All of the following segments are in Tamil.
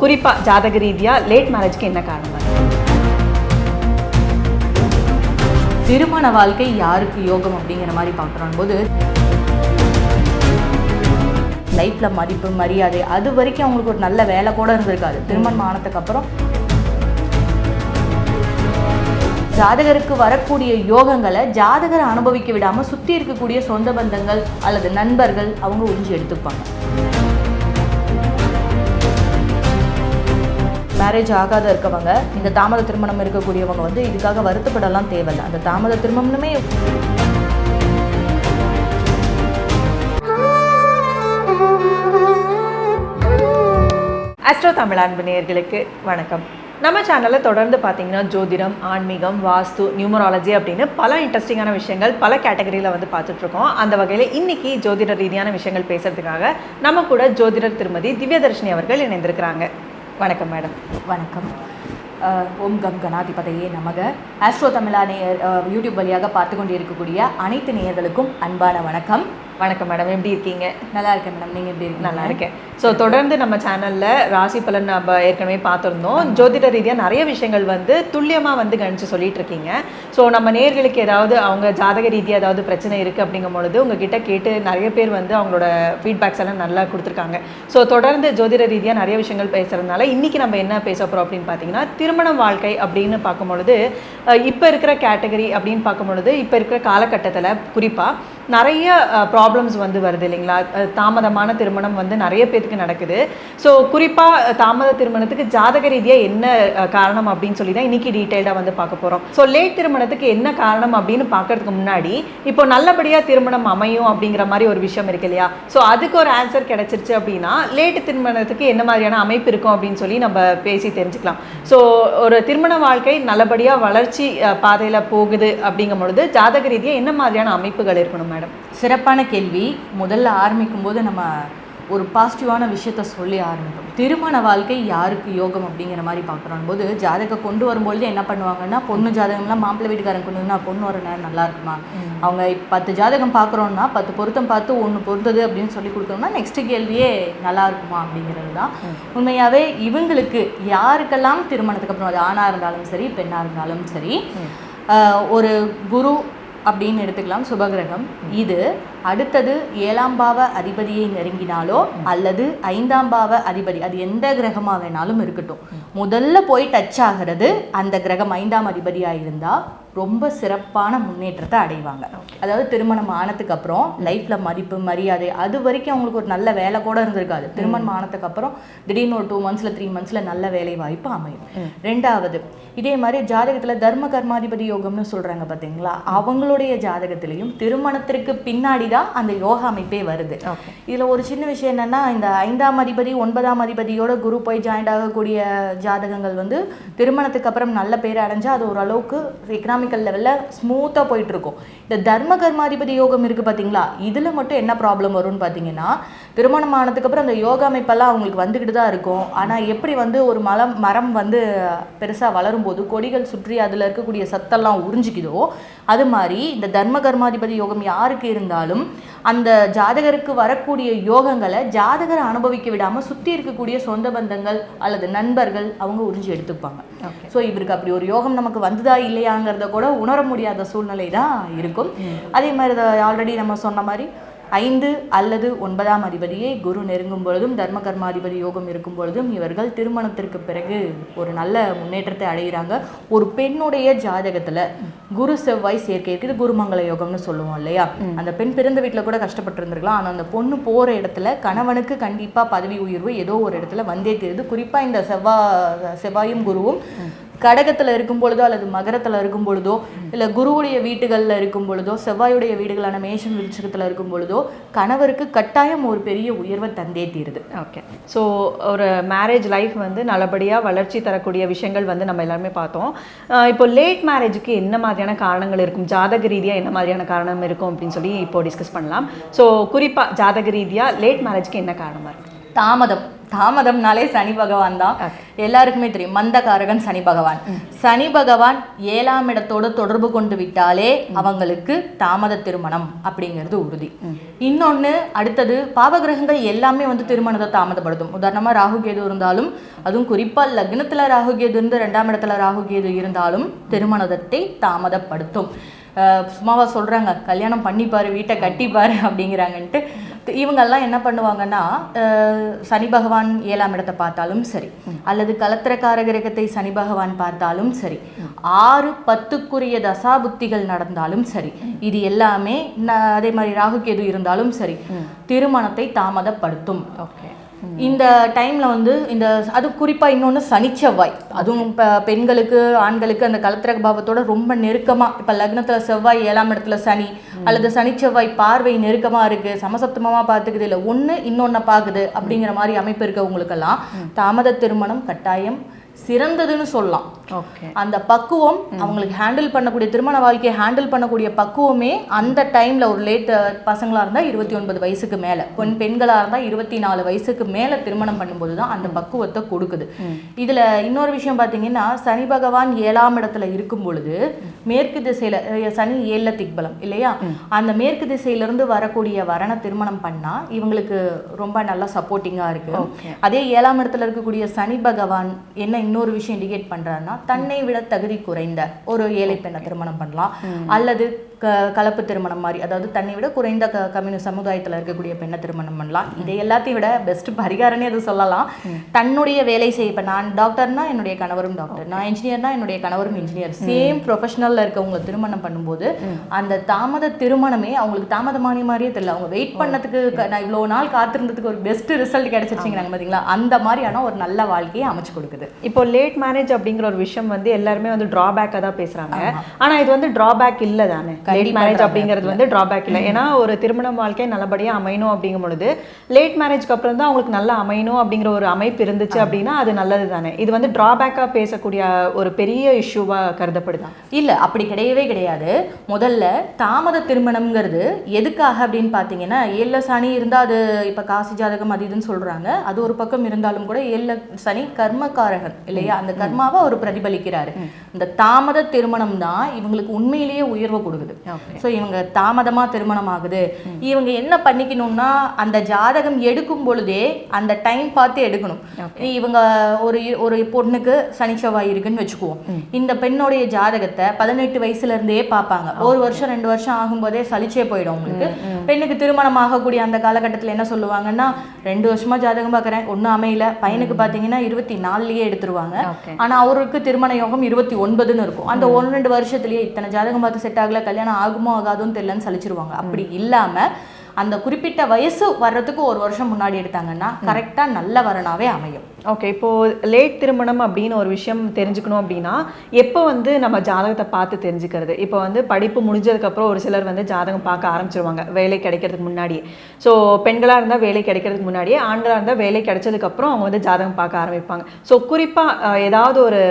குறிப்பாக ஜாதக ரீதியாக லேட் மேரேஜ்க்கு என்ன காரணம்? திருமண வாழ்க்கை யாருக்கு யோகம் அப்படிங்கிற மாதிரி பார்க்குறோம். போது லைஃப்பில் மதிப்பு மரியாதை அது வரைக்கும் அவங்களுக்கு ஒரு நல்ல வேலை கூட இருந்திருக்காது. திருமணம் ஆனதுக்கு அப்புறம் ஜாதகருக்கு வரக்கூடிய யோகங்களை ஜாதகரை அனுபவிக்க விடாமல் சுற்றி இருக்கக்கூடிய சொந்த பந்தங்கள் அல்லது நண்பர்கள் அவங்க உறிஞ்சி எடுத்துப்பாங்க. மேரேஜ் ஆகாத இருக்கவங்க இந்த தாமத திருமணம் இருக்கக்கூடியவங்க வந்து இதுக்காக வருத்தப்படலாம் தேவையில்லை. அந்த தாமத திருமணமே அஸ்ட்ரோ தமிழ் அன்பு நேர்களுக்கு வணக்கம். நம்ம சேனலில் தொடர்ந்து பார்த்தீங்கன்னா ஜோதிடம் ஆன்மீகம் வாஸ்து நியூமராலஜி அப்படின்னு பல இன்ட்ரெஸ்டிங்கான விஷயங்கள் பல கேட்டகரியில் வந்து பார்த்துட்ருக்கோம் அந்த வகையில் இன்றைக்கி ஜோதிட ரீதியான விஷயங்கள் பேசுகிறதுக்காக நம்ம கூட ஜோதிடர் திருமதி திவ்யதர்ஷினி அவர்கள் இணைந்திருக்கிறாங்க. வணக்கம் மேடம். வணக்கம். ஓம் கம் கணாதிபதையே நமக. ஆஸ்ட்ரோ தமிழா நேயர் யூடியூப் வழியாக பார்த்து கொண்டு இருக்கக்கூடிய அனைத்து நேயர்களுக்கும் அன்பான வணக்கம். வணக்கம் மேடம் எப்படி இருக்கீங்க? நல்லா இருக்கேன் மேடம் நீங்கள் எப்படி இருக்கீங்க? நல்லா இருக்கேன். ஸோ தொடர்ந்து நம்ம சேனலில் ராசி பலன் நம்ம ஏற்கனவே பார்த்துருந்தோம். ஜோதிட ரீதியாக நிறைய விஷயங்கள் வந்து துல்லியமாக வந்து கணிச்சு சொல்லிட்டு இருக்கீங்க. ஸோ நம்ம நேர்களுக்கு ஏதாவது அவங்க ஜாதக ரீதியாக ஏதாவது பிரச்சனை இருக்குது அப்படிங்கும் பொழுது உங்ககிட்ட கேட்டு நிறைய பேர் வந்து அவங்களோட ஃபீட்பேக்ஸ் எல்லாம் நல்லா கொடுத்துருக்காங்க. ஸோ தொடர்ந்து ஜோதிட ரீதியாக நிறைய விஷயங்கள் பேசுறதுனால இன்னைக்கு நம்ம என்ன பேச போகிறோம் அப்படின்னு பார்த்தீங்கன்னா திருமண வாழ்க்கை அப்படின்னு பார்க்கும் பொழுது இப்போ இருக்கிற கேட்டகரி அப்படின்னு பார்க்கும் பொழுது இப்போ இருக்கிற காலகட்டத்தில் குறிப்பாக நிறைய ப்ராப்ளம்ஸ் வந்து வருது இல்லைங்களா? தாமதமான திருமணம் வந்து நிறைய பேத்துக்கு நடக்குது. ஸோ குறிப்பாக தாமத திருமணத்துக்கு ஜாதக ரீதியாக என்ன காரணம் அப்படின்னு சொல்லி தான் இன்னைக்கு டீட்டெயில்டாக வந்து பார்க்க போகிறோம் ஸோ லேட் திருமணத்துக்கு என்ன காரணம் அப்படின்னு பார்க்கறதுக்கு முன்னாடி இப்போ நல்லபடியாக திருமணம் அமையும் அப்படிங்கிற மாதிரி ஒரு விஷயம் இருக்கு இல்லையா? ஸோ அதுக்கு ஒரு ஆன்சர் கிடைச்சிருச்சு அப்படின்னா லேட் திருமணத்துக்கு என்ன மாதிரியான அமைப்பு இருக்கும் அப்படின்னு சொல்லி நம்ம பேசி தெரிஞ்சுக்கலாம். ஸோ ஒரு திருமண வாழ்க்கை நல்லபடியாக வளர்ச்சி பாதையில் போகுது அப்படிங்கும் பொழுது ஜாதக ரீதியாக என்ன மாதிரியான அமைப்புகள் இருக்கணும் மேடம்? சிறப்பான கேள்வி முதல்ல ஆரம்பிக்கும் போது நம்ம ஒரு பாசிட்டிவான விஷயத்த சொல்லி ஆரம்பிப்போம். திருமண வாழ்க்கை யாருக்கு யோகம் அப்படிங்கிற மாதிரி பார்க்குறோம் போது ஜாதகம் கொண்டு வரும்பொழுது என்ன பண்ணுவாங்கன்னா பொண்ணு ஜாதகம்லாம் மாப்பிள்ளை வீட்டுக்காரன் கொண்டு வந்தா பொண்ணு வர நேரம் நல்லா இருக்குமா? அவங்க பத்து ஜாதகம் பார்க்குறோன்னா பத்து பொருத்தம் பார்த்து ஒன்று பொருந்தது அப்படின்னு சொல்லி கொடுத்தோம்னா நெக்ஸ்ட் கேள்வியே நல்லா இருக்குமா அப்படிங்கிறது தான். உண்மையாகவே இவங்களுக்கு யாருக்கெல்லாம் திருமணத்துக்கு அப்புறம் அது ஆணாக இருந்தாலும் சரி பெண்ணாக இருந்தாலும் சரி ஒரு குரு அப்படின்னு எடுத்துக்கலாம். சுபகிரகம். இது அடுத்தது ஏழாம் பாவ அதிபதியை நெருங்கினாலோ அல்லது ஐந்தாம் பாவ அதிபதி அது எந்த கிரகமாக வேணாலும் இருக்கட்டும். முதல்ல போய் டச் ஆகிறது அந்த கிரகம் ஐந்தாம் அதிபதியாக இருந்தால் ரொம்ப சிறப்பான முன்னேற்றத்தை அடைவாங்க. அதாவது திருமணம் ஆனதுக்கு அப்புறம் லைஃப்பில் மதிப்பு மரியாதை அது வரைக்கும் அவங்களுக்கு ஒரு நல்ல வேலை கூட இருந்திருக்காது. திருமணம் ஆனதுக்கு அப்புறம் திடீர்னு ஒரு டூ மந்த்ஸில் த்ரீ மந்த்ஸில் நல்ல வேலை வாய்ப்பு அமையும். ரெண்டாவது இதே மாதிரி ஜாதகத்தில் தர்ம கர்மாதிபதி யோகம்னு சொல்கிறாங்க பார்த்தீங்களா அவங்களுடைய ஜாதகத்திலையும் திருமணத்திற்கு பின்னாடி தான் அந்த யோகா அமைப்பே வருது. இதில் ஒரு சின்ன விஷயம் என்னன்னா இந்த ஐந்தாம் அதிபதி ஒன்பதாம் அதிபதியோட குரு போய் ஜாயிண்ட் ஆகக்கூடிய ஜாதகங்கள் வந்து திருமணத்துக்கு அப்புறம் நல்ல பேர் அடைஞ்சா அது ஓரளவுக்கு எக்கனாமிக்கல் லெவலில் ஸ்மூத்தாக போயிட்டு இருக்கும் இந்த தர்ம கர்மாதிபதி யோகம் இருக்குது பார்த்தீங்களா இதில் மட்டும் என்ன ப்ராப்ளம் வரும்னு பார்த்தீங்கன்னா திருமணம் ஆனதுக்கு அப்புறம் அந்த யோகா அமைப்பெல்லாம் அவங்களுக்கு வந்துக்கிட்டு தான் இருக்கும். ஆனால் எப்படி வந்து ஒரு மலம் மரம் வந்து பெருசாக வளரும்போது கொடிகள் சுற்றி அதில் இருக்கக்கூடிய சத்தெல்லாம் உறிஞ்சிக்குதோ அது மாதிரி இந்த தர்ம கர்மாதிபதி யோகம் யாருக்கு இருந்தாலும் அந்த ஜாதகருக்கு வரக்கூடிய யோகங்களை ஜாதகரை அனுபவிக்க விடாமல் சுற்றி இருக்கக்கூடிய சொந்த பந்தங்கள் அல்லது நண்பர்கள் அவங்க உறிஞ்சி எடுத்துப்பாங்க. ஸோ இவருக்கு அப்படி ஒரு யோகம் நமக்கு வந்ததா இல்லையாங்கிறத கூட உணர முடியாத சூழ்நிலை தான் இருக்கும் அதே மாதிரி ஆல்ரெடி நம்ம சொன்ன மாதிரி ஐந்து அல்லது ஒன்பதாம் அதிபதியை குரு நெருங்கும் பொழுதும் தர்ம கர்மாதிபதி யோகம் இருக்கும் பொழுதும் இவர்கள் திருமணத்திற்கு பிறகு ஒரு நல்ல முன்னேற்றத்தை அடைகிறாங்க. ஒரு பெண்ணுடைய ஜாதகத்துல குரு செவ்வாய் சேர்க்கை இருக்குது இது குருமங்கள யோகம்னு சொல்லுவோம் இல்லையா? அந்த பெண் பிறந்த வீட்டில் கூட கஷ்டப்பட்டு இருந்திருக்கலாம் ஆனால் அந்த பொண்ணு போற இடத்துல கணவனுக்கு கண்டிப்பா பதவி உயர்வு ஏதோ ஒரு இடத்துல வந்தே தீருது. குறிப்பா இந்த செவ்வாய் செவ்வாயும் குருவும் கடகத்தில் இருக்கும் பொழுதோ அல்லது மகரத்தில் இருக்கும் பொழுதோ இல்லை குருவுடைய வீடுகளில் இருக்கும் பொழுதோ செவ்வாயுடைய வீடுகளான மேஷம் விருட்சகத்துல இருக்கும் பொழுதோ கணவருக்கு கட்டாயம் ஒரு பெரிய உயர்வை தந்தே தீருது. ஓகே ஸோ ஒரு மேரேஜ் லைஃப் வந்து நல்லபடியாக வளர்ச்சி தரக்கூடிய விஷயங்கள் வந்து நம்ம எல்லாருமே பார்த்தோம். இப்போ லேட் மேரேஜுக்கு என்ன மாதிரியான காரணங்கள் இருக்கும்? ஜாதக ரீதியாக என்ன மாதிரியான காரணம் இருக்கும் அப்படின்னு சொல்லி இப்போ டிஸ்கஸ் பண்ணலாம். ஸோ குறிப்பாக ஜாதக ரீதியாக லேட் மேரேஜ்க்கு என்ன காரணமாக இருக்கும் தாமதம். தாமதம்னாலே சனி பகவான் தான். எல்லாருக்குமே தெரியும். மந்தகாரகன் சனி பகவான். சனி பகவான் ஏழாம் இடத்தோட தொடர்பு கொண்டு விட்டாலே அவங்களுக்கு தாமத திருமணம் அப்படிங்கிறது உறுதி. இன்னொன்னு அடுத்தது பாவகிரகங்கள் எல்லாமே வந்து திருமணத்தை தாமதப்படுத்தும். உதாரணமா ராகு கேது இருந்தாலும் அதுவும் குறிப்பா லக்னத்துல ராகு கேது இருந்து ரெண்டாம் இடத்துல ராகு கேது இருந்தாலும் திருமணத்தை தாமதப்படுத்தும். சும்மாவா சொல்றாங்க கல்யாணம் பண்ணிப்பாரு வீட்டை கட்டிப்பாரு அப்படிங்கிறாங்கன்ட்டு. இவங்கெல்லாம் என்ன பண்ணுவாங்கன்னா சனி பகவான் ஏழாம் இடத்தை பார்த்தாலும் சரி அல்லது கலத்திரக்கார கிரகத்தை சனி பகவான் பார்த்தாலும் சரி ஆறு பத்துக்குரிய தசாபுத்திகள் நடந்தாலும் சரி இது எல்லாமே அதே மாதிரி ராகு கேது இருந்தாலும் சரி திருமணத்தை தாமதப்படுத்தும். ஓகே. இந்த டைம்ல வந்து இந்த அது குறிப்பா இன்னொன்று சனிச்செவ்வாய். அதுவும் இப்போ பெண்களுக்கு ஆண்களுக்கு அந்த கலத்திரக பாவத்தோட ரொம்ப நெருக்கமா இப்ப லக்னத்துல செவ்வாய் ஏழாம் இடத்துல சனி அல்லது சனிச்செவ்வாய் பார்வை நெருக்கமா இருக்கு சமசப்தமமா பார்த்துக்குது இல்லை ஒண்ணு இன்னொன்ன பார்க்குது அப்படிங்கிற மாதிரி அமைப்பு இருக்கவங்களுக்கெல்லாம் தாமத திருமணம் கட்டாயம். சிறந்ததுன்னு சொல்லலாம். அந்த பக்குவம் அவங்களுக்கு ஹேண்டில் பண்ணக்கூடிய திருமண வாழ்க்கையை ஹேண்டில் பண்ணக்கூடிய பக்குவமே அந்த டைம்ல ஒரு லேட் பசங்களா இருந்தா இருபத்தி ஒன்பது வயசுக்கு மேல. பெண் பெண்களா இருந்தா இருபத்தி நாலு வயசுக்கு மேல திருமணம் பண்ணும்போது தான் அந்த பக்குவத்தை கொடுக்குது. இதுல இன்னொரு விஷயம் பாத்தீங்கன்னா சனி பகவான் ஏழாம் இடத்துல இருக்கும் பொழுது மேற்கு திசையில சனி ஏழ திக்பலம் இல்லையா? அந்த மேற்கு திசையில இருந்து வரக்கூடிய வரண திருமணம் பண்ணா இவங்களுக்கு ரொம்ப நல்லா சப்போர்ட்டிங்கா இருக்கு. அதே ஏழாம் இடத்துல இருக்கக்கூடிய சனி பகவான் என்ன இன்னொரு விஷயம் இண்டிகேட் பண்றாருன்னா தன்னை விட தகுதி குறைந்த ஒரு ஏழை பெண்ணை திருமணம் பண்ணலாம். அல்லது க கலப்பு திருமணம் மாதிரி அதாவது தன்னை விட குறைந்த க கம்யூனி சமுதாயத்துல இருக்கக்கூடிய பெண்ணை திருமணம் பண்ணலாம். இதை எல்லாத்தையும் விட பெஸ்ட் பரிகாரனே அது சொல்லலாம். தன்னுடைய வேலை செய்ய இப்ப நான் டாக்டர்னா என்னுடைய கணவரும் டாக்டர் நான் இன்ஜினியர்னா என்னுடைய கணவரும் இன்ஜினியர் சேம் ப்ரொஃபஷனல்ல இருக்கவங்க திருமணம் பண்ணும்போது அந்த தாமத திருமணமே அவங்களுக்கு தாமதமான மாதிரியே தெரியல. அவங்க வெயிட் பண்ணதுக்கு நான் இவ்வளவு நாள் காத்திருந்ததுக்கு ஒரு பெஸ்ட் ரிசல்ட் கிடைச்சிருச்சுங்கிறாங்க பாத்தீங்களா? அந்த மாதிரியான ஒரு நல்ல வாழ்க்கையை அமைச்சு கொடுக்குது. இப்போ லேட் மேரேஜ் அப்படிங்கிற ஒரு விஷயம் வந்து எல்லாருமே வந்து டிராபேக்காக தான் பேசுறாங்க. ஆனா இது வந்து டிராபேக் இல்ல தானே? லேட் மேரேஜ் அப்படிங்கிறது வந்து டிராபேக் இல்லை. ஏன்னா ஒரு திருமண வாழ்க்கை நல்லபடியா அமையணும் அப்படிங்கும் பொழுது லேட் மேரேஜ்க்கு அப்புறம் தான் அவங்களுக்கு நல்லா அமையணும் அப்படிங்கிற ஒரு அமைப்பு இருந்துச்சு அப்படின்னா அது நல்லது தானே. இது வந்து டிராபேக்காக பேசக்கூடிய ஒரு பெரிய இஷ்யூவா கருதப்படுதா? இல்ல அப்படி கிடையவே கிடையாது. முதல்ல தாமத திருமணம்ங்கிறது எதுக்காக அப்படின்னு பார்த்தீங்கன்னா ஏழில் சனி இருந்தால் அது இப்போ காசி ஜாதகம் அது இதுன்னு சொல்றாங்க. அது ஒரு பக்கம் இருந்தாலும் கூட ஏழில் சனி கர்மகாரகன் இல்லையா? அந்த கர்மாவை அவர் பிரதிபலிக்கிறாரு. இந்த தாமத திருமணம் தான் இவங்களுக்கு உண்மையிலேயே உயர்வை கொடுக்குது. ஸோ இவங்க தாமதமா திருமணம் ஆகுது இவங்க என்ன பண்ணிக்கணும்னா அந்த ஜாதகம் எடுக்கும் பொழுதே அந்த டைம் பார்த்து எடுக்கணும். இவங்க ஒரு ஒரு பொண்ணுக்கு சனி செவ்வாய் இருக்குன்னு வச்சுக்குவோம். இந்த பெண்ணுடைய ஜாதகத்தை பதினெட்டு வயசுல இருந்தே பார்ப்பாங்க ஒரு வருஷம் ரெண்டு வருஷம் ஆகும்போதே சலிச்சே போயிடும் உங்களுக்கு. பெண்ணுக்கு திருமணம் ஆகக்கூடிய அந்த காலகட்டத்தில் என்ன சொல்லுவாங்கன்னா ரெண்டு வருஷமா ஜாதகம் பார்க்குறேன் ஒன்றும் அமையல. பையனுக்கு பார்த்தீங்கன்னா இருபத்தி நாலுலயே எடுத்துருவாங்க. ஓகே ஆனா அவருக்கு திருமண யோகம் இருபத்தி ஒன்பதுன்னு இருக்கும். அந்த ஒன்று ரெண்டு வருஷத்துலயே இத்தனை ஜாதகம் பார்த்து செட் ஆகல கல்யாணம் ஆகுமோ ஆகாதுன்னு தெரியலன்னு சலிச்சிருவாங்க. அப்படி இல்லாம அந்த குறிப்பிட்ட வயசு வர்றதுக்கு ஒரு வருஷம் முன்னாடி எடுத்தாங்கன்னா கரெக்டா நல்ல வரனாவே அமையும். ஓகே இப்போ லேட் திருமணம் அப்படின்னு ஒரு விஷயம் தெரிஞ்சுக்கணும் அப்படின்னா எப்போ வந்து நம்ம ஜாதகத்தை பார்த்து தெரிஞ்சுக்கிறது? இப்போ வந்து படிப்பு முடிஞ்சதுக்கப்புறம் ஒரு சிலர் வந்து ஜாதகம் பார்க்க ஆரம்பிச்சிருவாங்க வேலை கிடைக்கிறதுக்கு முன்னாடியே. ஸோ பெண்களாக இருந்தால் வேலை கிடைக்கிறதுக்கு முன்னாடியே ஆண்களாக இருந்தால் வேலை கிடைச்சதுக்கப்புறம் அவங்க வந்து ஜாதகம் பார்க்க ஆரம்பிப்பாங்க. ஸோ குறிப்பாக ஏதாவது ஒரு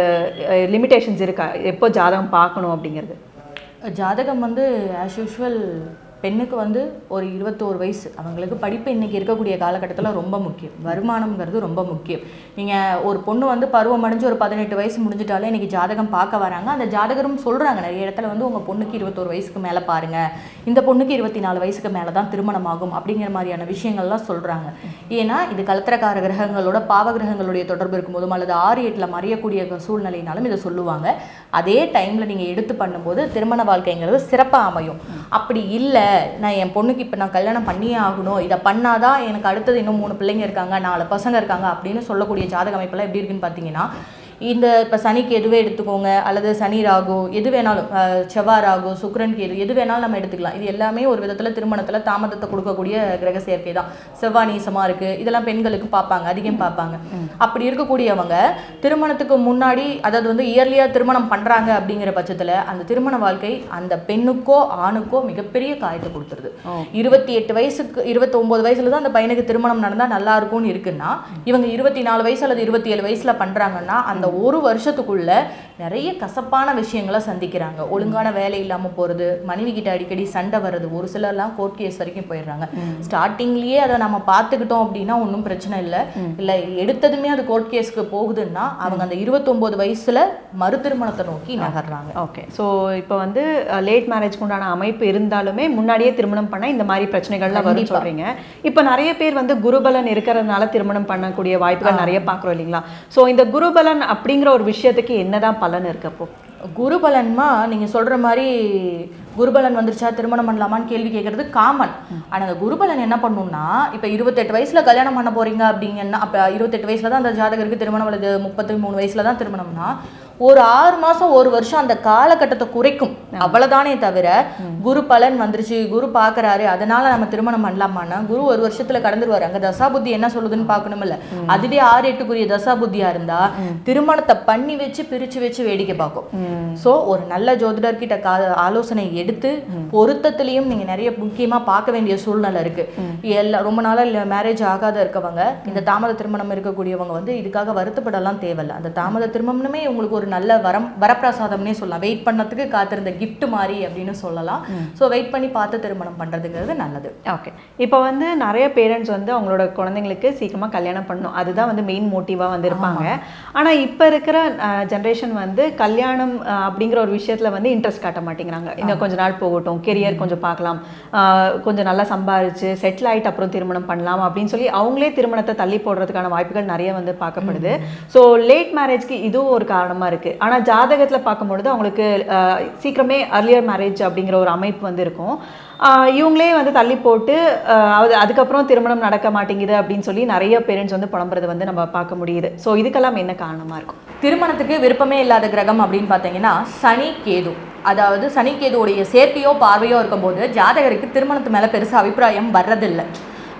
லிமிடேஷன்ஸ் இருக்கா? எப்போ ஜாதகம் பார்க்கணும் அப்படிங்கிறது? ஜாதகம் வந்து ஆஸ் யூஷுவல் பெண்ணுக்கு வந்து ஒரு இருபத்தோரு வயசு. அவங்களுக்கு படிப்பு இன்னைக்கு இருக்கக்கூடிய காலகட்டத்தில் ரொம்ப முக்கியம். வருமானம்ங்கிறது ரொம்ப முக்கியம். நீங்கள் ஒரு பொண்ணு வந்து பருவம் அடைஞ்சு ஒரு பதினெட்டு வயசு முடிஞ்சிட்டாலே இன்றைக்கி ஜாதகம் பார்க்க வராங்க. அந்த ஜாதகரும் சொல்கிறாங்க நிறைய இடத்துல வந்து உங்கள் பொண்ணுக்கு இருபத்தோரு வயசுக்கு மேலே பாருங்கள் இந்த பொண்ணுக்கு இருபத்தி நாலு வயசுக்கு மேலே தான் திருமணம் ஆகும் அப்படிங்கிற மாதிரியான விஷயங்கள்லாம் சொல்கிறாங்க ஏன்னா இது கலத்திரக்கார கிரகங்களோட பாவ கிரகங்களுடைய தொடர்பு இருக்கும்போதும் அல்லது ஆறு எட்டில் மறையக்கூடிய சூழ்நிலைனாலும் இதை சொல்லுவாங்க. அதே டைமில் நீங்கள் எடுத்து பண்ணும்போது திருமண வாழ்க்கைங்கிறது சிறப்பாக அமையும். அப்படி இல்லை நான் என் பொண்ணுக்கு இப்போ நான் கல்யாணம் பண்ணியே ஆகணும். இதை பண்ணாதான் எனக்கு அடுத்தது இன்னும் மூணு பிள்ளைங்க இருக்காங்க நாலு பசங்க இருக்காங்க அப்படின்னு சொல்லக்கூடிய ஜாதக அமைப்பெல்லாம் எப்படி இருக்குன்னு பார்த்தீங்கன்னா இந்த இப்போ சனிக்கு எதுவே எடுத்துக்கோங்க அல்லது சனி ராகு எது வேணாலும் செவ்வாய் ராகு சுக்கிரன் கேது எது வேணாலும் நம்ம எடுத்துக்கலாம். இது எல்லாமே ஒரு விதத்தில் திருமணத்தில் தாமதத்தை கொடுக்கக்கூடிய கிரக சேர்க்கை தான். செவ்வாய் நீசமாக இருக்குது இதெல்லாம் பெண்களுக்கு பார்ப்பாங்க அதிகம் பார்ப்பாங்க. அப்படி இருக்கக்கூடியவங்க திருமணத்துக்கு முன்னாடி அதாவது வந்து இயர்லியாக திருமணம் பண்ணுறாங்க அப்படிங்கிற பட்சத்தில் அந்த திருமண வாழ்க்கை அந்த பெண்ணுக்கோ ஆணுக்கோ மிகப்பெரிய காயத்தை கொடுத்துருது. இருபத்தி எட்டு வயசுக்கு இருபத்தி ஒன்பது வயசுல தான் அந்த பையனுக்கு திருமணம் நடந்தால் நல்லா இருக்கும்னு இருக்குன்னா இவங்க இருபத்தி நாலு வயசு அல்லது இருபத்தி ஏழு வயசுல பண்றாங்கன்னா அந்த ஒரு வருஷத்துக்குள்ள நிறைய கசப்பான விஷயங்களை சந்திக்கிறாங்க. ஒழுங்கான வேலை இல்லாம போறது மனைவி கிட்ட அடிக்கடி சண்டை வர்றது ஒரு சிலர்லாம் கோர்ட் கேஸ் வரைக்கும் போயிடுறாங்க. ஸ்டார்டிங்லயே அதை நம்ம பார்த்துக்கிட்டோம் அப்படின்னா ஒன்றும் பிரச்சனை இல்லை. இல்லை எடுத்ததுமே அது கோர்ட் கேஸ்க்கு போகுதுன்னா அவங்க அந்த இருபத்தொம்போது வயசுல மறு திருமணத்தை நோக்கி நகர்றாங்க. ஓகே. ஸோ இப்போ வந்து லேட் மேரேஜ்க்கு உண்டான அமைப்பு இருந்தாலுமே முன்னாடியே திருமணம் பண்ண இந்த மாதிரி பிரச்சனைகள்லாம் வரும். சொல்றீங்க. இப்போ நிறைய பேர் வந்து குருபலன் இருக்கிறதுனால திருமணம் பண்ணக்கூடிய வாய்ப்புகள் நிறைய பார்க்குறோம் இல்லைங்களா? ஸோ இந்த குருபலன் அப்படிங்கிற ஒரு விஷயத்துக்கு என்னதான் பலன் இருக்கப்போ குருபலன்மா நீங்கள் சொல்கிற மாதிரி குருபலன் வந்துருச்சா திருமணம் பண்ணலாமான்னு கேள்வி கேட்குறது காமன் ஆனால் அந்த குருபலன் என்ன பண்ணுன்னா இப்போ இருபத்தெட்டு வயசில் கல்யாணம் பண்ண போறீங்க அப்படிங்கன்னா அப்போ இருபத்தெட்டு வயசில் தான் அந்த ஜாதகருக்கு திருமணம் வருது முப்பத்தி மூணு வயசில் தான் திருமணம்னா ஒரு ஆறு மாசம் ஒரு வருஷம் அந்த காலகட்டத்தை குறைக்கும். அவ்வளவுதானே தவிர குரு பலன் வந்துருச்சு குரு பாக்குறாரு அதனால நம்ம திருமணம் பண்ணலாமான்னா குரு ஒரு வருஷத்துல கடந்துருவாரு. அங்க தசாபுத்தி என்ன சொல்லுதுன்னு பார்க்கணும்ல அதுவே ஆறு எட்டுக்குரிய தசாபுத்தியா இருந்தா திருமணத்தை பண்ணி வச்சு பிரிச்சு வச்சு வேடிக்கை பார்க்கும். ஸோ ஒரு நல்ல ஜோதிடர்கிட்ட கா ஆலோசனை எடுத்து பொருத்தத்திலையும் நீங்க நிறைய முக்கியமா பார்க்க வேண்டிய சூழ்நிலை இருக்கு. எல்லா ரொம்ப நாளா மேரேஜ் ஆகாத இருக்கவங்க இந்த தாமத திருமணம் இருக்கக்கூடியவங்க வந்து இதுக்காக வருத்தப்படலாம் தேவையில்ல. அந்த தாமத திருமணமே உங்களுக்கு ஒரு நல்ல வரம் வரப்பிரசாதம்னே சொல்லலாம். வெயிட் பண்ணதுக்கு காத்திருந்த gift மாதிரி அப்படின்னு சொல்லலாம். ஸோ வெயிட் பண்ணி பார்த்து திருமணம் பண்றதுங்கிறது நல்லது. ஓகே இப்போ வந்து நிறைய பேரண்ட்ஸ் வந்து அவங்களோட குழந்தைங்களுக்கு சீக்கிரமா கல்யாணம் பண்ணணும். அதுதான் வந்து மெயின் மோட்டிவாக வந்து இருப்பாங்க ஆனா இப்போ இருக்கிற ஜென்ரேஷன் வந்து கல்யாணம் அப்படிங்கிற ஒரு விஷயத்துல வந்து இன்ட்ரெஸ்ட் காட்ட மாட்டேங்கிறாங்க. இன்னும் கொஞ்ச நாள் போகட்டும். கெரியர் கொஞ்சம் பார்க்கலாம். கொஞ்சம் நல்லா சம்பாரிச்சு செட்டில் ஆயிட்டு அப்புறம் திருமணம் பண்ணலாம் அப்படின்னு சொல்லி அவங்களே திருமணத்தை தள்ளி போடுறதுக்கான வாய்ப்புகள் நிறைய வந்து பார்க்கப்படுது. ஸோ லேட் மேரேஜ்க்கு இதுவும் ஒரு காரணமா இருக்கு. ஆனா ஜாதகத்தில் பார்க்கும்பொழுது அவங்களுக்கு சீக்கிரமே அர்லியர் மேரேஜ் அப்படிங்கிற ஒரு அமைப்பு வந்து இருக்கும். இவங்களே வந்து தள்ளி போட்டு அது அதுக்கப்புறம் திருமணம் நடக்க மாட்டேங்குது அப்படின்னு சொல்லி நிறைய பேரண்ட்ஸ் வந்து புலம்புறது வந்து நம்ம பார்க்க முடியுது. ஸோ இதுக்கெல்லாம் என்ன காரணமா இருக்கும்? திருமணத்துக்கு விருப்பமே இல்லாத கிரகம் அப்படின்னு பார்த்தீங்கன்னா சனி கேது. அதாவது சனி கேதுவுடைய சேர்க்கையோ பார்வையோ இருக்கும்போது ஜாதகருக்கு திருமணத்து மேலே பெருசாக அபிப்பிராயம் வர்றதில்லை.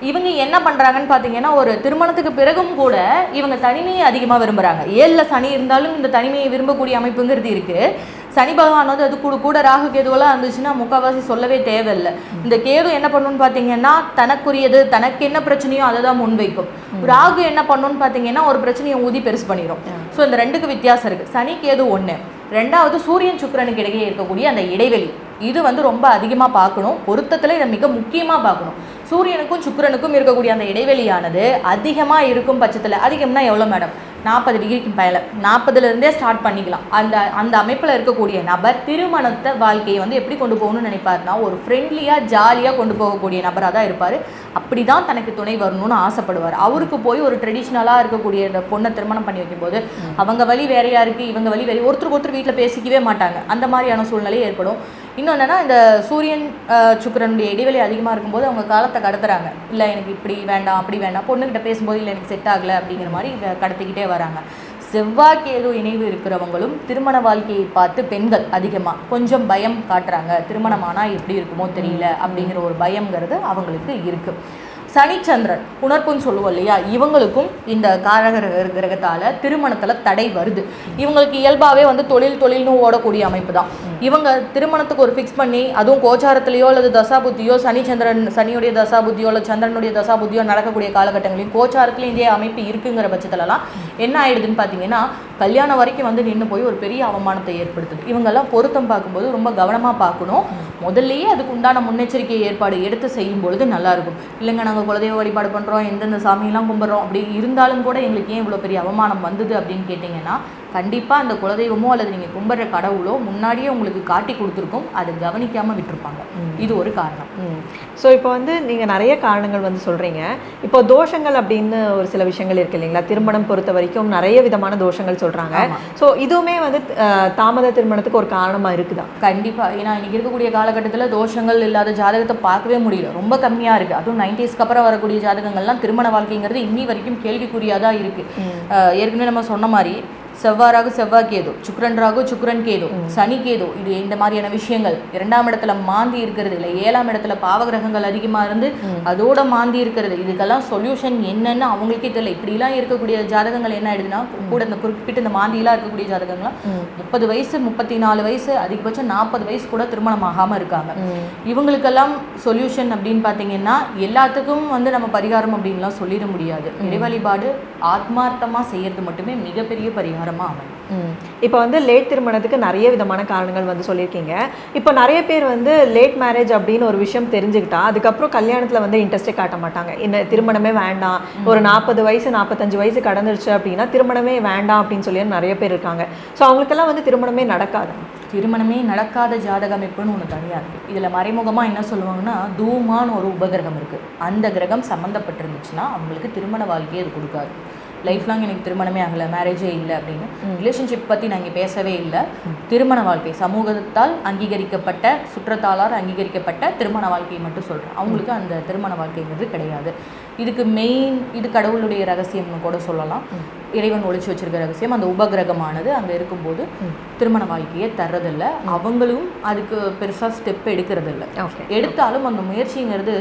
இவங்க என்ன பண்ணுறாங்கன்னு பார்த்தீங்கன்னா ஒரு திருமணத்துக்கு பிறகும் கூட இவங்க தனிமையை அதிகமாக விரும்புகிறாங்க ஏழில் சனி இருந்தாலும் இந்த தனிமையை விரும்பக்கூடிய அமைப்புங்கிறது இருக்குது சனி பகவான் வந்து அது கூட கூட ராகு கேதுவெல்லாம் இருந்துச்சுன்னா முக்கால்வாசி சொல்லவே தேவையில்லை. இந்த கேது என்ன பண்ணுன்னு பார்த்தீங்கன்னா தனக்குரியது தனக்கு என்ன பிரச்சனையோ அதை தான் முன்வைக்கும். ராகு என்ன பண்ணுன்னு பார்த்தீங்கன்னா ஒரு பிரச்சனையை ஊதி பெருசு பண்ணிடும் ஸோ இந்த ரெண்டுக்கு வித்தியாசம் இருக்குது சனி கேது ஒன்று ரெண்டாவது சூரியன் சுக்கிரனுக்கு இடையே இருக்கக்கூடிய அந்த இடைவெளி. இது வந்து ரொம்ப அதிகமாக பார்க்கணும். பொருத்தத்தில் இதை மிக முக்கியமாக பார்க்கணும். சூரியனுக்கும் சுக்கிரனுக்கும் இருக்கக்கூடிய அந்த இடைவெளியானது அதிகமாக இருக்கும் பட்சத்தில் அதிகம்னா எவ்வளோ மேடம் நாற்பது டிகிரிக்கு மேலே. நாற்பதுலேருந்தே ஸ்டார்ட் பண்ணிக்கலாம். அந்த அந்த அமைப்பில் இருக்கக்கூடிய நபர் திருமணத்தை வாழ்க்கையை வந்து எப்படி கொண்டு போகணும்னு நினைப்பாருன்னா ஒரு ஃப்ரெண்ட்லியாக ஜாலியாக கொண்டு போகக்கூடிய நபராக தான் இருப்பார். அப்படி தான் தனக்கு துணை வரணும்னு ஆசைப்படுவார். அவருக்கு போய் ஒரு ட்ரெடிஷ்னலாக இருக்கக்கூடிய இந்த பொண்ணை திருமணம் பண்ணி வைக்கும்போது அவங்க வழி வேறையா இருக்குது இவங்க வழி வேறு ஒருத்தருக்கு ஒருத்தர் வீட்டில் பேசிக்கவே மாட்டாங்க. அந்த மாதிரியான சூழ்நிலை ஏற்படும். இன்னொன்னன்னா இந்த சூரியன் சுக்கரனுடைய சுக்கிரனுடைய இடைவெளி அதிகமாக இருக்கும்போது அவங்க காலத்தை கடத்துறாங்க. இல்லை எனக்கு இப்படி வேண்டாம் அப்படி வேண்டாம் பொண்ணுகிட்ட பேசும்போது இல்லை எனக்கு செட் ஆகலை அப்படிங்கிற மாதிரி கடத்திக்கிட்டே வராங்க. செவ்வாய்க்கேது இணைவு இருக்கிறவங்களும் திருமண வாழ்க்கையை பார்த்து பெண்கள் அதிகமாக கொஞ்சம் பயம் காட்டுறாங்க. திருமணமானால் எப்படி இருக்குமோ தெரியல அப்படிங்கிற ஒரு பயங்கிறது அவங்களுக்கு இருக்குது சனிச்சந்திரன் உணர்ப்புன்னு சொல்லுவோம் இல்லையா? இவங்களுக்கும் இந்த காரகர கிரகத்தால் திருமணத்தில் தடை வருது. இவங்களுக்கு இயல்பாகவே வந்து தொழில் தொழில்னு ஓடக்கூடிய அமைப்பு தான். இவங்க திருமணத்துக்கு ஒரு ஃபிக்ஸ் பண்ணி அதுவும் கோச்சாரத்திலேயோ அல்லது தசாபுத்தியோ சனிச்சந்திரன் சனியுடைய தசாபுத்தியோ அல்லது சந்திரனுடைய தசாபுத்தியோ நடக்கக்கூடிய காலகட்டங்களையும் கோச்சாரத்துலேயும் இதே அமைப்பு இருக்குங்கிற பட்சத்துலலாம் என்ன ஆயிடுதுன்னு பார்த்தீங்கன்னா கல்யாணம் வரைக்கும் வந்து நின்று போய் ஒரு பெரிய அவமானத்தை ஏற்படுத்துது. இவங்கெல்லாம் பொருத்தம் பார்க்கும்போது ரொம்ப கவனமாக பார்க்கணும். முதல்லயே அதுக்கு உண்டான முன்னெச்சரிக்கை ஏற்பாடு எடுத்து செய்யும் பொழுது நல்லாயிருக்கும் இல்லைங்க நாங்கள் குலதெய்வ வழிபாடு பண்ணுறோம் எந்தெந்த சாமியெல்லாம் கும்பிட்றோம் அப்படி இருந்தாலும் கூட எங்களுக்கு ஏன் இவ்வளோ பெரிய அவமானம் வந்தது அப்படின்னு கேட்டிங்கன்னா கண்டிப்பாக அந்த குலதெய்வமோ அல்லது நீங்கள் கும்பிட்ற கடவுளோ முன்னாடியே உங்களுக்கு காட்டி கொடுத்துருக்கும். அதை கவனிக்காமல் விட்டுருப்பாங்க. இது ஒரு காரணம். ஸோ இப்போ வந்து நீங்கள் நிறைய காரணங்கள் வந்து சொல்கிறீங்க இப்போ தோஷங்கள் அப்படின்னு ஒரு சில விஷயங்கள் இருக்கு இல்லைங்களா? திருமணம் பொறுத்த வரைக்கும் நிறைய விதமான தோஷங்கள் சொல்கிறாங்க. ஸோ இதுவுமே வந்து தாமத திருமணத்துக்கு ஒரு காரணமாக இருக்குதா? கண்டிப்பா. ஏன்னா இன்னைக்கு இருக்கக்கூடிய காலகட்டத்தில் தோஷங்கள் இல்லாத ஜாதகத்தை பார்க்கவே முடியல. ரொம்ப கம்மியா இருக்கு. அதுவும் நைன்டிஸ்க்கு அப்புறம் வரக்கூடிய ஜாதகங்கள்லாம் திருமண வாழ்க்கைங்கிறது இன்னி வரைக்கும் கேள்விக்குறியா தான் இருக்கு அஹ் ஏற்கனவே நம்ம சொன்ன மாதிரி செவ்வாறாகு செவ்வாய் கேது சுக்ரன் ராகு சுக்ரன் கேது சனி கேது இது இந்த மாதிரியான விஷயங்கள். இரண்டாம் இடத்துல மாந்தி இருக்கிறது இல்லை ஏழாம் இடத்துல பாவகிரகங்கள் அதிகமா இருந்து அதோட மாந்தி இருக்கிறது. இதுக்கெல்லாம் சொல்யூஷன் என்னன்னு அவங்களுக்கே தெரியல. இப்படிலாம் இருக்கக்கூடிய ஜாதகங்கள் என்ன ஆயிடுதுன்னா கூட இந்த குறிப்பிட்ட இந்த மாந்தியெல்லாம் இருக்கக்கூடிய ஜாதகங்கள்லாம் முப்பது வயசு முப்பத்தி நாலு வயசு அதிகபட்சம் நாற்பது வயசு கூட திருமணம் ஆகாம இருக்காங்க. இவங்களுக்கெல்லாம் சொல்யூஷன் அப்படின்னு பார்த்தீங்கன்னா எல்லாத்துக்கும் வந்து நம்ம பரிகாரம் அப்படின்லாம் சொல்லிட முடியாது. இறை வழிபாடு ஆத்மார்த்தமா செய்யறது மட்டுமே மிகப்பெரிய பரிகாரம். மரமாக அமையும். இப்போ வந்து லேட் திருமணத்துக்கு நிறைய விதமான காரணங்கள் வந்து சொல்லியிருக்கீங்க. இப்போ நிறைய பேர் வந்து லேட் மேரேஜ் அப்படின்னு ஒரு விஷயம் தெரிஞ்சுக்கிட்டா அதுக்கப்புறம் கல்யாணத்தில் வந்து இன்ட்ரெஸ்டே காட்ட மாட்டாங்க. என்ன திருமணமே வேண்டாம். ஒரு நாற்பது வயசு நாற்பத்தஞ்சு வயசு கடந்துருச்சு அப்படின்னா திருமணமே வேண்டாம் அப்படின்னு சொல்லி நிறைய பேர் இருக்காங்க. ஸோ அவங்களுக்கெல்லாம் வந்து திருமணமே நடக்காது. திருமணமே நடக்காத ஜாதக அமைப்புன்னு ஒன்று தனியாக இருக்குது இதில் மறைமுகமாக என்ன சொல்லுவாங்கன்னா தூமான்னு ஒரு உபகிரகம் இருக்குது அந்த கிரகம் சம்மந்தப்பட்டிருந்துச்சுன்னா அவங்களுக்கு திருமண வாழ்க்கையை அது கொடுக்காது. லைஃப் லாங் எனக்கு திருமணமே ஆகலை மேரேஜே இல்லை அப்படின்னு. ரிலேஷன்ஷிப் பற்றி நான் இங்கே பேசவே இல்லை. திருமண வாழ்க்கை சமூகத்தால் அங்கீகரிக்கப்பட்ட சுற்றத்தாலார் அங்கீகரிக்கப்பட்ட திருமண வாழ்க்கையை மட்டும் சொல்கிறேன் அவங்களுக்கு அந்த திருமண வாழ்க்கைங்கிறது கிடையாது. இதுக்கு மெயின் இது கடவுளுடைய ரகசியம்னு கூட சொல்லலாம். இறைவன் ஒளிச்சு வச்சிருக்க ரகசியம் அந்த உபகிரகமானது அங்கே இருக்கும்போது திருமண வாழ்க்கையை தர்றதில்ல. அவங்களும் அதுக்கு பெருசாக ஸ்டெப் எடுக்கிறதில்ல. ஓகே எடுத்தாலும் அந்த முயற்சிங்கிறது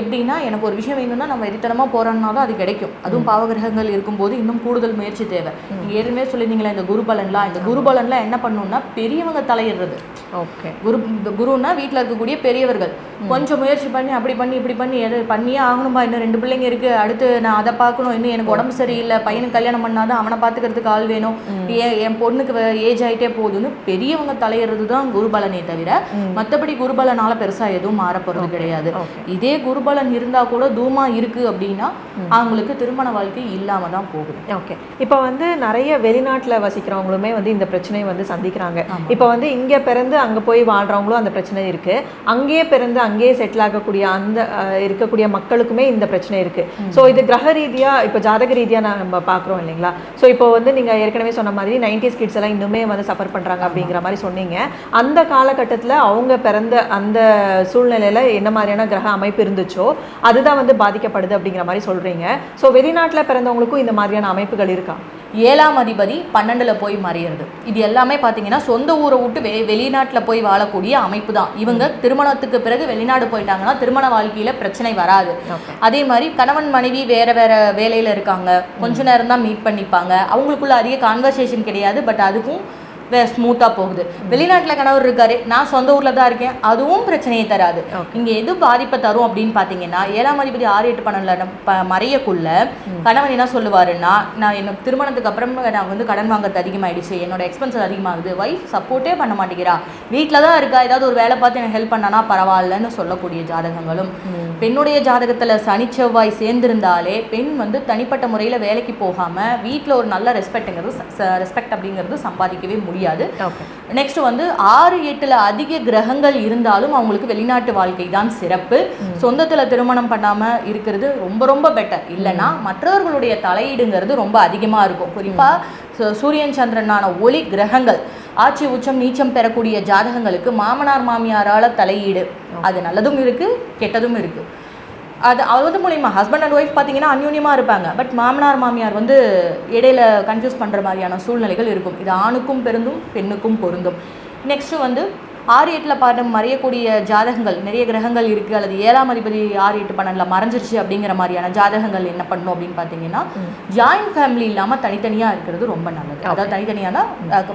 எப்படின்னா எனக்கு ஒரு விஷயம் வேணும்னா நம்ம வெறித்தனமாக போகிறோம்னா தான் அது கிடைக்கும். அதுவும் பாவகிரகங்கள் இருக்கும்போது இன்னும் கூடுதல் முயற்சி தேவை. நீங்கள் ஏற்கனவே சொல்லியிருந்தீங்களா இந்த குருபலன்லாம் இந்த குருபலன்லாம் என்ன பண்ணணும்னா பெரியவங்க தலையிடுறது. ஓகே குரு இந்த குருன்னா வீட்டில் இருக்கக்கூடிய பெரியவர்கள். கொஞ்சம் முயற்சி பண்ணி அப்படி பண்ணி இப்படி பண்ணி எது பண்ணியே ஆகணும்பா இன்னும் ரெண்டு பிள்ளைங்க இருக்கு அடுத்து நான் அதை பார்க்கணும் இன்னும் எனக்கு உடம்பு சரியில்லை பையனுக்கு கல்யாணம் பண்ணாதான் அவனை பார்த்துக்கிறதுக்கு ஆள் வேணும். ஏன் என் பொண்ணுக்கு ஏஜ் ஆயிட்டே போகுதுன்னு பெரியவங்க தலையிடுறது தான் குருபலனே தவிர மற்றபடி குருபலனால பெருசா எதுவும் மாறப்போறது கிடையாது. இதே குருபலன் இருந்தா கூட தூமா இருக்கு அப்படின்னா அவங்களுக்கு திருமண வாழ்க்கை இல்லாம தான் போகுது. ஓகே. இப்போ வந்து நிறைய வெளிநாட்டில் வசிக்கிறவங்களுமே வந்து இந்த பிரச்சனையை வந்து சந்திக்கிறாங்க. இப்போ வந்து இங்கே பிறந்து அங்கே போய் வாழ்றவங்களும் அந்த பிரச்சனை இருக்கு. அங்கேயே பிறந்து அங்கேயே செட்டில் ஆகக்கூடிய அந்த இருக்கக்கூடிய மக்களுக்குமே இந்த பிரச்சனை இருக்கு. ஸோ இது கிரக ரீதியா இப்போ ஜாதக ரீதியா நான் நம்ம பார்க்குறோம் இல்லைங்களா? ஸோ இப்போ வந்து நீங்க ஏற்கனவே சொன்ன மாதிரி நைன்டிஸ் கிட்ஸ் எல்லாம் இன்னுமே வந்து சஃபர் பண்றாங்க அப்படிங்கிற மாதிரி சொன்னீங்க. அந்த காலகட்டத்தில் அவங்க பிறந்த அந்த சூழ்நிலையில் என்ன மாதிரியான கிரக அமைப்பு இருந்துச்சோ அதுதான் வந்து பாதிக்கப்படுது அப்படிங்கிற மாதிரி சொல்றீங்க. ஸோ வெளிநாட்டில் பிறந்தவங்களுக்கும் இந்த மாதிரியான அமைப்புகள் இருக்கா? ஏழாம் அதிபதி பன்னெண்டுல போய் மறையிறது. இது எல்லாமே பார்த்தீங்கன்னா சொந்த ஊரை விட்டு வெ வெளிநாட்டில் போய் வாழக்கூடிய அமைப்பு தான் இவங்க திருமணத்துக்கு பிறகு வெளிநாடு போயிட்டாங்கன்னா திருமண வாழ்க்கையில பிரச்சனை வராது. அதே மாதிரி கணவன் மனைவி வேற வேற வேலையில இருக்காங்க. கொஞ்ச நேரம் தான் மீட் பண்ணிப்பாங்க. அவங்களுக்குள்ள அதிக கான்வர்சேஷன் கிடையாது. பட் அதுக்கும் ஸ்மூத்தாக போகுது. வெளிநாட்டில் கணவர் இருக்காரு. நான் சொந்த ஊரில் தான் இருக்கேன். அதுவும் பிரச்சனையை தராது. இங்கே எது பாதிப்பை தரும் அப்படின்னு பார்த்தீங்கன்னா ஏழாம் அதிபதி ஆறு எட்டு பன்னெண்டுல ப மறையக்குள்ள கணவன் என்ன சொல்லுவாருன்னா நான் எனக்கு திருமணத்துக்கு அப்புறம் நான் வந்து கடன் வாங்குறது அதிகமாயிடுச்சு. என்னோட எக்ஸ்பென்சஸ் அதிகமாகுது. ஒய்ஃப் சப்போர்ட்டே பண்ண மாட்டேங்கிறா. வீட்டில் தான் இருக்கா? ஏதாவது ஒரு வேலை பார்த்து எனக்கு ஹெல்ப் பண்ணனா பரவாயில்லன்னு சொல்லக்கூடிய ஜாதகங்களும். பெண்ணுடைய ஜாதகத்தில் சனி செவ்வாய் சேர்ந்திருந்தாலே பெண் வந்து தனிப்பட்ட முறையில் வேலைக்கு போகாமல் வீட்டில் ஒரு நல்ல ரெஸ்பெக்ட்டுங்கிறது ரெஸ்பெக்ட் அப்படிங்கிறது சம்பாதிக்கவே முடியாது. நெக்ஸ்ட் வந்து ஆறு எட்டுல அதிக கிரகங்கள் இருந்தாலும் அவங்களுக்கு வெளிநாட்டு வாழ்க்கை தான் சிறப்பு. சொந்தத்துல திருமணம் பண்ணாம இருக்கிறது ரொம்ப ரொம்ப பெட்டர் இல்லைன்னா மற்றவர்களுடைய தலையீடுங்கிறது ரொம்ப அதிகமா இருக்கும். குறிப்பா சு- சூரியன் சந்திரனான ஒளி கிரகங்கள். ஆட்சி உச்சம் நீச்சம் பெறக்கூடிய ஜாதகங்களுக்கு மாமனார் மாமியாரால தலையீடு. அது நல்லதும் இருக்கு கெட்டதும் இருக்கு. அது அது மூலிமா ஹஸ்பண்ட் அண்ட் ஒய்ஃப் பார்த்தீங்கன்னா அந்யூன்யமாக இருப்பாங்க. பட் மாமனார் மாமியார் வந்து இடையில கன்ஃபியூஸ் பண்ணுற மாதிரியான சூழ்நிலைகள் இருக்கும். இது ஆணுக்கும் பெருந்தும் பெண்ணுக்கும் பொருந்தும். நெக்ஸ்ட்டு வந்து ஆறு எட்டில் பாட்டு மறையக்கூடிய ஜாதகங்கள் நிறைய கிரகங்கள் இருக்குது அல்லது ஏழாம் அதிபதி ஆறு எட்டு பன்னெண்டில் மறைஞ்சிருச்சு அப்படிங்கிற மாதிரியான ஜாதகங்கள் என்ன பண்ணும் அப்படின்னு பார்த்தீங்கன்னா ஜாயிண்ட் ஃபேமிலி இல்லாமல் தனித்தனியாக இருக்கிறது ரொம்ப நல்லது. அதாவது தனித்தனியான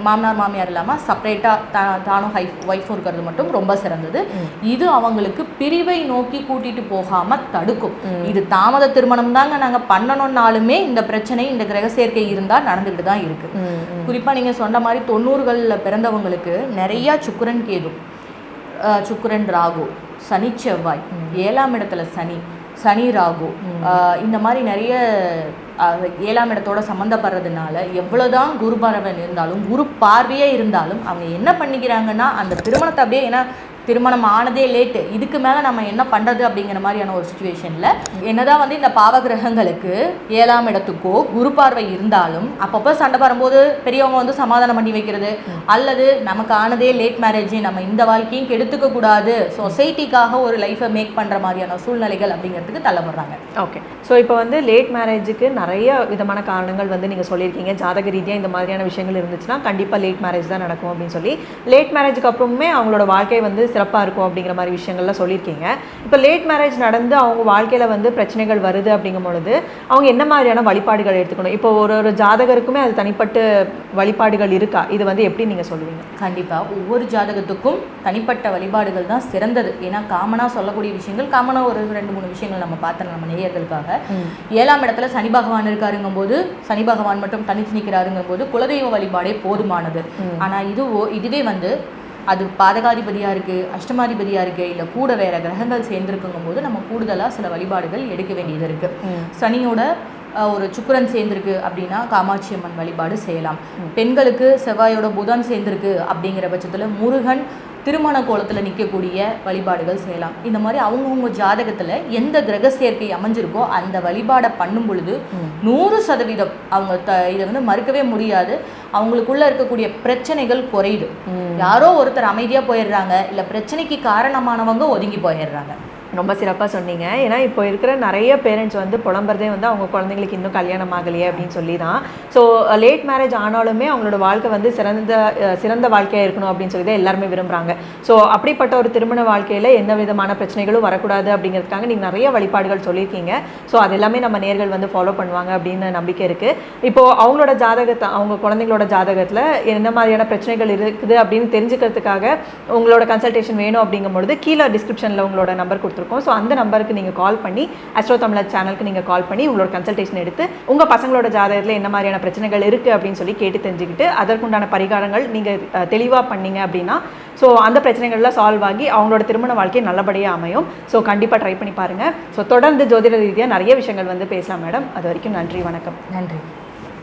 மாமனார் மாமியார் இல்லாமல் செப்பரேட்டாக தானும் ஹை ஒய்ஃபும் இருக்கிறது மட்டும் ரொம்ப சிறந்தது. இது அவங்களுக்கு பிரிவை நோக்கி கூட்டிட்டு போகாம தடுக்கும். இது தாமத திருமணம் தாங்க நாங்க பண்ணணும்னாலுமே இந்த பிரச்சனை இந்த கிரக சேர்க்கை இருந்தா நடந்துகிட்டு தான் இருக்கு. குறிப்பா நீங்க சொன்ன மாதிரி தொண்ணூறுகள்ல பிறந்தவங்களுக்கு நிறைய சுக்கிரன் கேது சுக்கிரன் ராகு சனி செவ்வாய். ஏழாம் இடத்துல சனி சனி ராகு. இந்த மாதிரி நிறைய ஏழாம் இடத்தோட சம்மந்தப்படுறதுனால எவ்வளவுதான் குரு பரவன் இருந்தாலும் குரு பார்வையே இருந்தாலும் அவங்க என்ன பண்ணிக்கிறாங்கன்னா அந்த திருமணத்தை அப்படியே ஏன்னா திருமணம் ஆனதே லேட்டு இதுக்கு மேலே நம்ம என்ன பண்ணுறது அப்படிங்கிற மாதிரியான ஒரு சுச்சுவேஷனில் என்னதான் வந்து இந்த பாவகிரகங்களுக்கு ஏழாம் இடத்துக்கோ குரு பார்வை இருந்தாலும் அப்பப்போ சண்டை வரும்போது பெரியவங்க வந்து சமாதானம் பண்ணி வைக்கிறது அல்லது நமக்கு ஆனதே லேட் மேரேஜ் நம்ம இந்த வாழ்க்கையும் கெடுத்துக்க கூடாது. சொசைட்டிக்காக ஒரு லைஃப்பை மேக் பண்ணுற மாதிரியான சூழ்நிலைகள் அப்படிங்கிறதுக்கு தள்ளப்படுறாங்க. ஓகே ஸோ இப்போ வந்து லேட் மேரேஜுக்கு நிறைய விதமான காரணங்கள் வந்து நீங்கள் சொல்லியிருக்கீங்க. ஜாதக ரீதியாக இந்த மாதிரியான விஷயங்கள் இருந்துச்சுன்னா கண்டிப்பாக லேட் மேரேஜ் தான் நடக்கும் அப்படின்னு சொல்லி லேட் மேரேஜுக்கு அப்புறமே அவங்களோட வாழ்க்கை வந்து சிறப்பாக இருக்கும் அப்படிங்கிற மாதிரி விஷயங்கள்லாம் சொல்லியிருக்கீங்க. இப்போ லேட் மேரேஜ் நடந்து அவங்க வாழ்க்கையில் வந்து பிரச்சனைகள் வருது அப்படிங்கும் பொழுது அவங்க என்ன மாதிரியான வழிபாடுகள் எடுத்துக்கணும்? இப்போ ஒரு ஒரு ஜாதகருக்குமே அது தனிப்பட்ட வழிபாடுகள் இருக்கா? இது வந்து எப்படி நீங்கள் சொல்லுவீங்க? கண்டிப்பாக ஒவ்வொரு ஜாதகத்துக்கும் தனிப்பட்ட வழிபாடுகள் தான் சிறந்தது. ஏன்னா காமனாக சொல்லக்கூடிய விஷயங்கள் காமனாக ஒரு ரெண்டு மூணு விஷயங்கள் நம்ம பார்த்தோம் நம்ம நேயர்களுக்காக. ஏழாம் இடத்துல சனி பகவான் இருக்காருங்கும் போது சனி பகவான் மட்டும் தனித்து நிற்கிறாருங்கும் போது குலதெய்வ வழிபாடே போதுமானது. ஆனால் இதுவோ இதுவே வந்து அது பாதகாதிபதியாக இருக்குது அஷ்டமாதிபதியாக இருக்குது இல்லை கூட வேற கிரகங்கள் சேர்ந்துருக்குங்கும் போது நம்ம கூடுதலாக சில வழிபாடுகள் எடுக்க வேண்டியது இருக்குது சனியோட ஒரு சுக்கிரன் சேர்ந்திருக்கு அப்படின்னா காமாட்சி அம்மன் வழிபாடு செய்யலாம். பெண்களுக்கு செவ்வாயோட புதன் சேர்ந்திருக்கு அப்படிங்கிற பட்சத்தில் முருகன் திருமண கோலத்தில் நிற்கக்கூடிய வழிபாடுகள் செய்யலாம். இந்த மாதிரி அவங்கவுங்க ஜாதகத்தில் எந்த கிரக சேர்க்கை அமைஞ்சிருக்கோ அந்த வழிபாடை பண்ணும் பொழுது நூறு சதவீதம் அவங்க த இதை வந்து மறுக்கவே முடியாது. அவங்களுக்குள்ள இருக்கக்கூடிய பிரச்சனைகள் குறையுது. யாரோ ஒருத்தர் அமைதியாக போயிடுறாங்க இல்லை பிரச்சனைக்கு காரணமானவங்க ஒதுங்கி போயிடுறாங்க. ரொம்ப சிறப்பாக சொன்னீங்க. ஏன்னா இப்போ இருக்கிற நிறைய பேரண்ட்ஸ் வந்து புலம்புறதே வந்து அவங்க குழந்தைங்களுக்கு இன்னும் கல்யாணம் ஆகலையே அப்படின்னு சொல்லி தான் ஸோ லேட் மேரேஜ் ஆனாலுமே அவங்களோட வாழ்க்கை வந்து சிறந்த சிறந்த வாழ்க்கையாக இருக்கணும் அப்படின்னு சொல்லி தான் எல்லாருமே விரும்புகிறாங்க ஸோ அப்படிப்பட்ட ஒரு திருமண வாழ்க்கையில் எந்த விதமான பிரச்சனைகளும் வரக்கூடாது அப்படிங்கிறதுக்காக நீங்கள் நிறைய வழிபாடுகள் சொல்லியிருக்கீங்க. ஸோ அது எல்லாமே நம்ம நேர்கள் வந்து ஃபாலோ பண்ணுவாங்க அப்படின்னு நம்பிக்கை இருக்குது இப்போது அவங்களோட ஜாதகத்தை அவங்க குழந்தைங்களோட ஜாதகத்தில் என்ன மாதிரியான பிரச்சனைகள் இருக்குது அப்படின்னு தெரிஞ்சுக்கிறதுக்காக உங்களோட கன்சல்டேஷன் வேணும் அப்படிங்கும்பொழுது கீழே டிஸ்கிரிப்ஷனில் உங்களோட நம்பர் கொடுத்துருக்கோம் ஸோ அந்த நம்பருக்கு நீங்கள் கால் பண்ணி அஸ்ட்ரோ தமிழர் சேனலுக்கு நீங்கள் கால் பண்ணி உங்களோட கன்சல்டேஷன் எடுத்து உங்கள் பசங்களோட ஜாதகத்தில் என்ன மாதிரியான பிரச்சனைகள் இருக்குது அப்படின்னு சொல்லி கேட்டு தெரிஞ்சுக்கிட்டு அதற்குண்டான பரிகாரங்கள் நீங்கள் தெளிவாக பண்ணீங்க அப்படின்னா ஸோ அந்த பிரச்சனைகள்லாம் சால்வ் ஆகி அவங்களோட திருமண வாழ்க்கை நல்லபடியாக அமையும். ஸோ கண்டிப்பாக ட்ரை பண்ணி பாருங்கள் ஸோ தொடர்ந்து ஜோதிட ரீதியாக நிறைய விஷயங்கள் வந்து பேசலாம் மேடம் அது வரைக்கும் நன்றி வணக்கம். நன்றி.